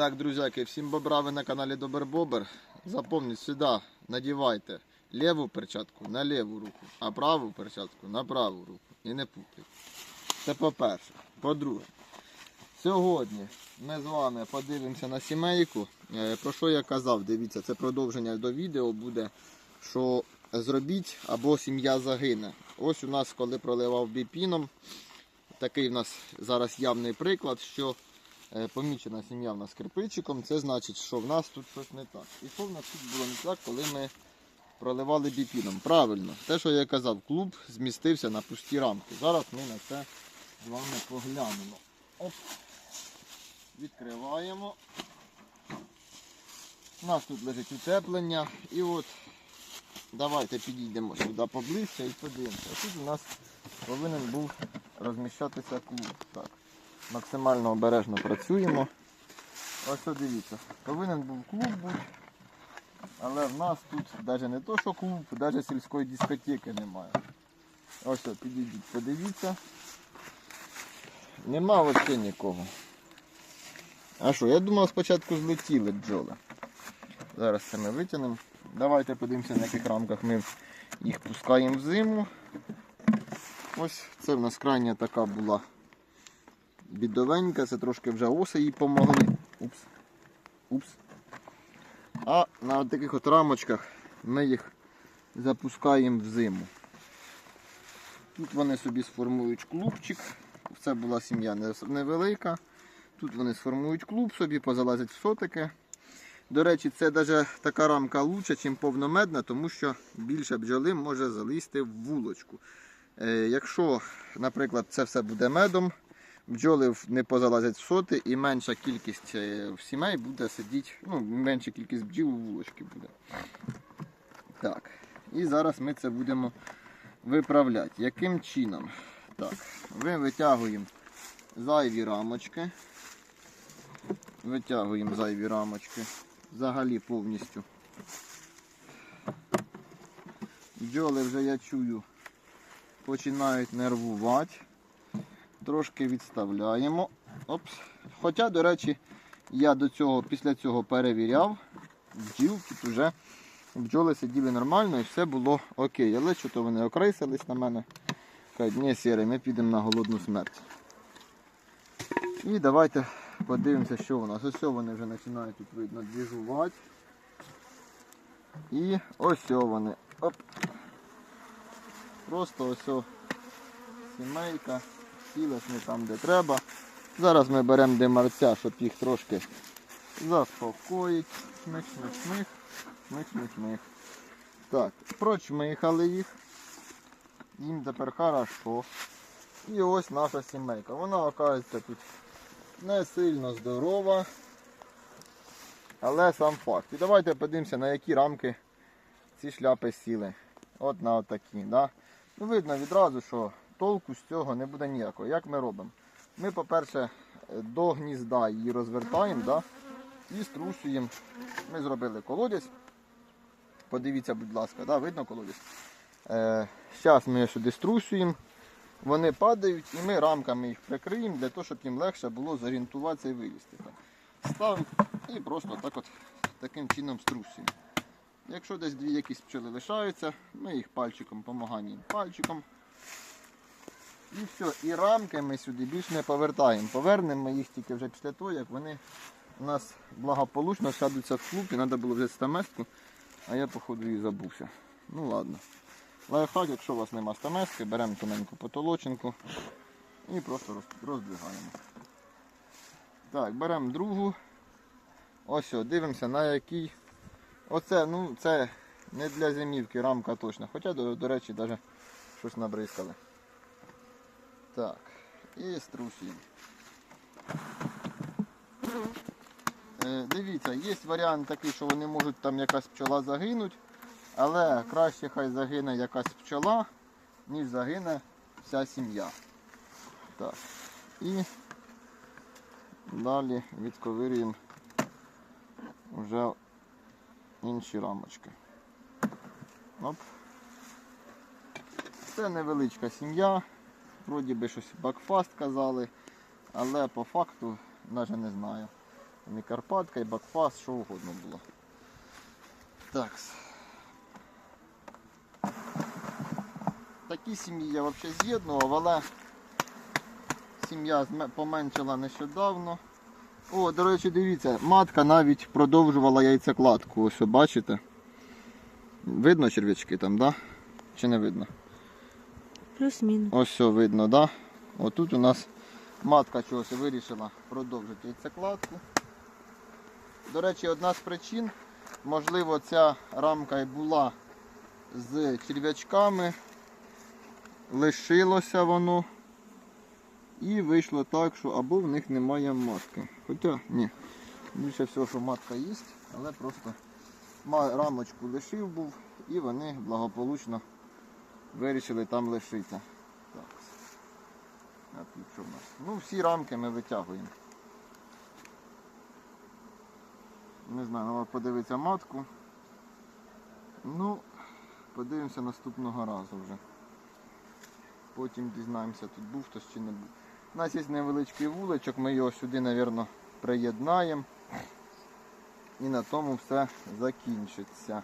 Так, друзяки, всім бобра, ви на каналі Добер Бобер. Запомніть, сюди надівайте ліву перчатку на ліву руку, а праву перчатку на праву руку. І не путайте. Це по-перше. По-друге, сьогодні ми з вами подивимося на сімейку. Е, Про що я казав, дивіться, це продовження до відео буде, що зробіть або сім'я загине. Ось у нас, коли проливав біпіном, такий у нас зараз явний приклад, що помічена сім'я в нас кирпичиком, це значить, що в нас тут щось не так. І що в нас тут було не так, коли ми проливали біпіном. Правильно, те, що я казав, клуб змістився на пусті рамки. Зараз ми на це з вами поглянемо. Оп. Відкриваємо. У нас тут лежить утеплення. І от давайте підійдемо сюди поближче і подивимося. Тут у нас повинен був розміщатися клуб. Так. Максимально обережно працюємо. Ось от дивіться. Повинен був клуб бути. Але в нас тут навіть не то, що клуб, навіть сільської дискотеки немає. Ось от, підійдіть, подивіться. Нема взагалі нікого. А що, я думав спочатку злетіли бджоли. Зараз це ми витягнемо. Давайте подивимося, на яких рамках ми їх пускаємо в зиму. Ось це в нас крайня така була бідовенька, це трошки вже оси їй помогли. Упс. Упс. А на таких от рамочках ми їх запускаємо в зиму. Тут вони собі сформують клубчик. Це була сім'я невелика. Тут вони сформують клуб собі, позалазять в сотики. До речі, це навіть така рамка лучше, ніж повномедна, тому що більше бджоли може залізти в вулочку. Е, якщо, наприклад, це все буде медом, бджоли не позалазять в соти і менша кількість е, сімей буде сидіти, ну, менша кількість бджіл у вулочці буде. Так. І зараз ми це будемо виправляти. Яким чином? Так, ми витягуємо зайві рамочки. Витягуємо зайві рамочки. Взагалі повністю. Бджоли вже я чую починають нервувати. Трошки відставляємо. Опс. Хоча, до речі, я до цього, після цього перевіряв. Бджіл тут вже бджоли сиділи нормально і все було окей. Але що то вони окрисились на мене. Кажуть, ні, сірий, ми підемо на голодну смерть. І давайте подивимося, що у нас. Ось вони вже починають тут видно двіжувати. І ось вони. Оп. Просто ось сімейка, сілась не там, де треба. Зараз ми беремо демарця, щоб їх трошки заспокоїть. Шмих, шмих, шмих, шмих, шмих, шмих. Так, прочмихали їх. Їм тепер хорошо. І ось наша сімейка. Вона оказується тут не сильно здорова. Але сам факт. І давайте подивимося, на які рамки ці шляпи сіли. От на отакі. Да? Ну, видно відразу, що толку з цього не буде ніякого. Як ми робимо? Ми, по-перше, до гнізда її розвертаємо да? і струсуємо. Ми зробили колодязь. Подивіться, будь ласка, да? видно колодязь? Е, Зараз ми сюди струсуємо. Вони падають і ми рамками їх прикриємо для того, щоб їм легше було зорієнтуватися і вилізти. Ставимо і просто так от таким чином струсуємо. Якщо десь дві якісь пчоли лишаються, ми їх пальчиком допомагаємо пальчиком. І все, і рамки ми сюди більш не повертаємо. Повернемо ми їх тільки вже після того, як вони у нас благополучно сядуться в клуб і треба було взяти стамеску, а я походу її забувся. Ну ладно. Лайфхак, якщо у вас нема стамески, беремо тоненьку потолочинку і просто роз- роздвигаємо. Так, беремо другу. Ось, о, дивимося на який. Оце, ну, це не для зимівки рамка точно. Хоча, до, до речі, навіть щось набризкали. Так, і струсуємо. Е, дивіться, є варіант такий, що вони можуть там якась пчола загинуть, але краще хай загине якась пчола, ніж загине вся сім'я. Так. І далі відковирюємо вже інші рамочки. Оп. Це невеличка сім'я. Вроді би щось бакфаст казали, але по факту навіть не знаю. І Карпатка, і Бакфас, що угодно було. Так. Такі сім'ї я взагалі з'єднував, але сім'я поменшила нещодавно. О, до речі, дивіться, матка навіть продовжувала яйцекладку. Ось бачите. Видно черв'ячки там, да? Чи не видно? Плюс-мінус. Ось все видно, да? Отут у нас матка чогось вирішила продовжити яйцекладку. До речі, одна з причин, можливо, ця рамка і була з черв'ячками, лишилося воно. І вийшло так, що або в них немає матки. Хоча ні. Більше всього, що матка є, але просто рамочку лишив був і вони благополучно вирішили там лишитися. Так. А тут що в нас? Ну, всі рамки ми витягуємо. Не знаю, треба подивитися матку. Ну, подивимося наступного разу вже. Потім дізнаємося, тут був хтось чи не був. У нас є невеличкий вуличок, ми його сюди, мабуть, приєднаємо. І на тому все закінчиться.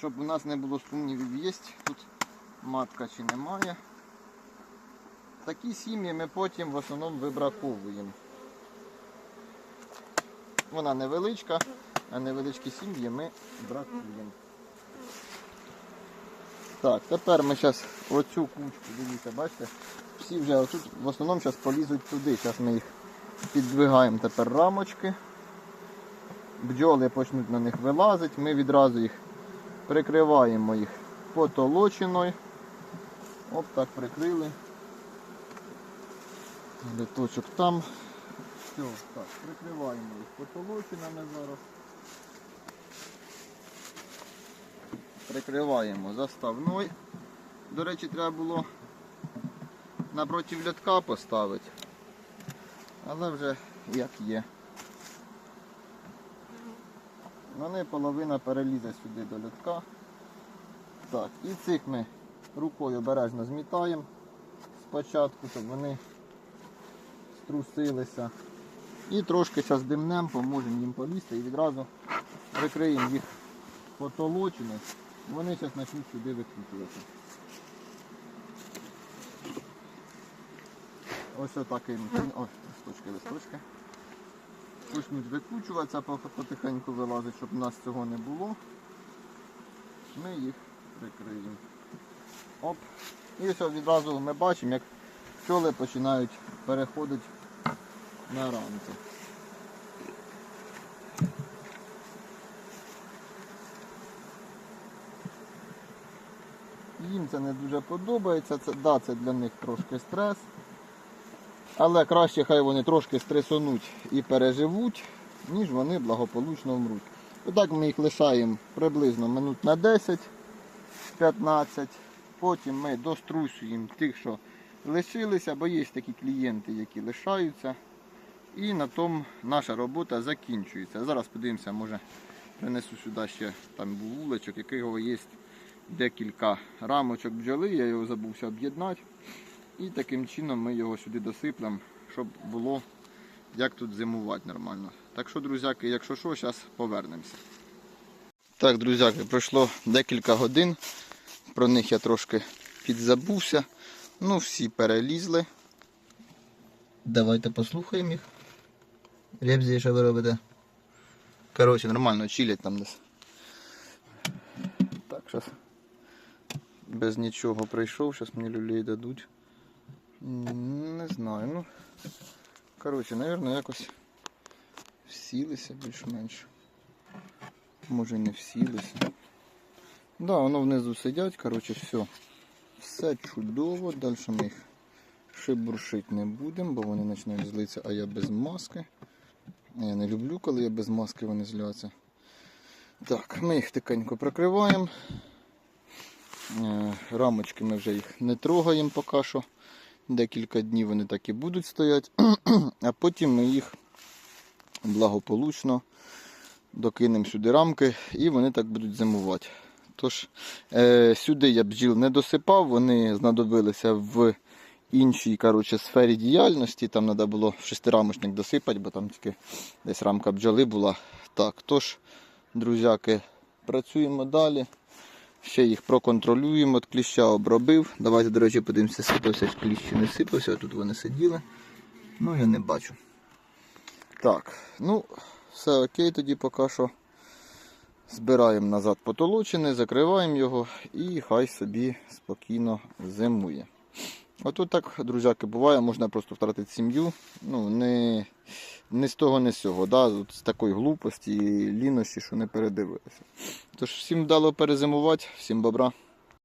Щоб у нас не було сумнівів, є тут матка чи немає. Такі сім'ї ми потім в основному вибраковуємо. Вона невеличка, а невеличкі сім'ї ми бракуємо. Так, тепер ми зараз оцю кучку, дивіться, бачите, всі вже отут в основному зараз полізуть туди. Зараз ми їх піддвигаємо тепер рамочки. Бджоли почнуть на них вилазити, ми відразу їх прикриваємо їх потолочиною. Оп, так прикрили. Літочок там. Все, так, прикриваємо їх потолочинами зараз. Прикриваємо заставною. До речі, треба було напроти льотка поставити. Але вже як є. Вони половина перелізе сюди до льотка. Так, і цих ми рукою обережно змітаємо спочатку, щоб вони струсилися. І трошки зараз димнем, поможемо їм полізти і відразу прикриємо їх потолочини. Вони зараз почнуть сюди викрутуватися. Ось чином. Ось, листочки, листочки. Почнуть викручуватися, потихеньку вилазить, щоб у нас цього не було. Ми їх прикриємо. Оп. І все відразу ми бачимо, як пчоли починають переходити на рамки. Їм це не дуже подобається, це, да, це для них трошки стрес. Але краще хай вони трошки стресонуть і переживуть, ніж вони благополучно вмруть. Отак ми їх лишаємо приблизно минут на 10-15. Потім ми дострусуємо тих, що лишилися, бо є такі клієнти, які лишаються. І на тому наша робота закінчується. Зараз подивимося, може принесу сюди ще там був вуличок, якого є декілька рамочок бджоли, я його забувся об'єднати. І таким чином ми його сюди досиплемо, щоб було як тут зимувати нормально. Так що, друзяки, якщо що, зараз повернемося. Так, друзяки, пройшло декілька годин. Про них я трошки підзабувся. Ну, всі перелізли. Давайте послухаємо їх. Ребзі, що ви робите? Коротше, нормально чилять там десь. Так, зараз без нічого прийшов, зараз мені люлей дадуть. Не знаю, ну. Коротше, мабуть, якось всілися більш-менш. Може не всілися. Да, воно внизу сидять, коротше, все. Все чудово. Далі ми їх шибуршити не будемо, бо вони почнуть злитися, а я без маски. Я не люблю, коли я без маски вони зляться. Так, ми їх тихенько прикриваємо. Е, Рамочки ми вже їх не трогаємо поки що. Декілька днів вони так і будуть стояти, а потім ми їх благополучно докинемо сюди рамки і вони так будуть зимувати. Тож, е, сюди я бджіл не досипав, вони знадобилися в іншій коротше, сфері діяльності. Там треба було шестирамочник досипати, бо там тільки десь рамка бджоли була. Так, тож, друзяки, працюємо далі. Ще їх проконтролюємо, от кліща обробив. Давайте, до речі, подивимося, сипався кліщ не сипався, тут вони сиділи. Ну, я не бачу. Так, ну, все окей, тоді поки що. Збираємо назад потолочини, закриваємо його і хай собі спокійно зимує. Отут так, друзяки, буває, можна просто втратити сім'ю. Ну, не, не з того, не з цього. Да? От з такої глупості і лінощі, що не передивилися. Тож всім вдало перезимувати, всім бобра.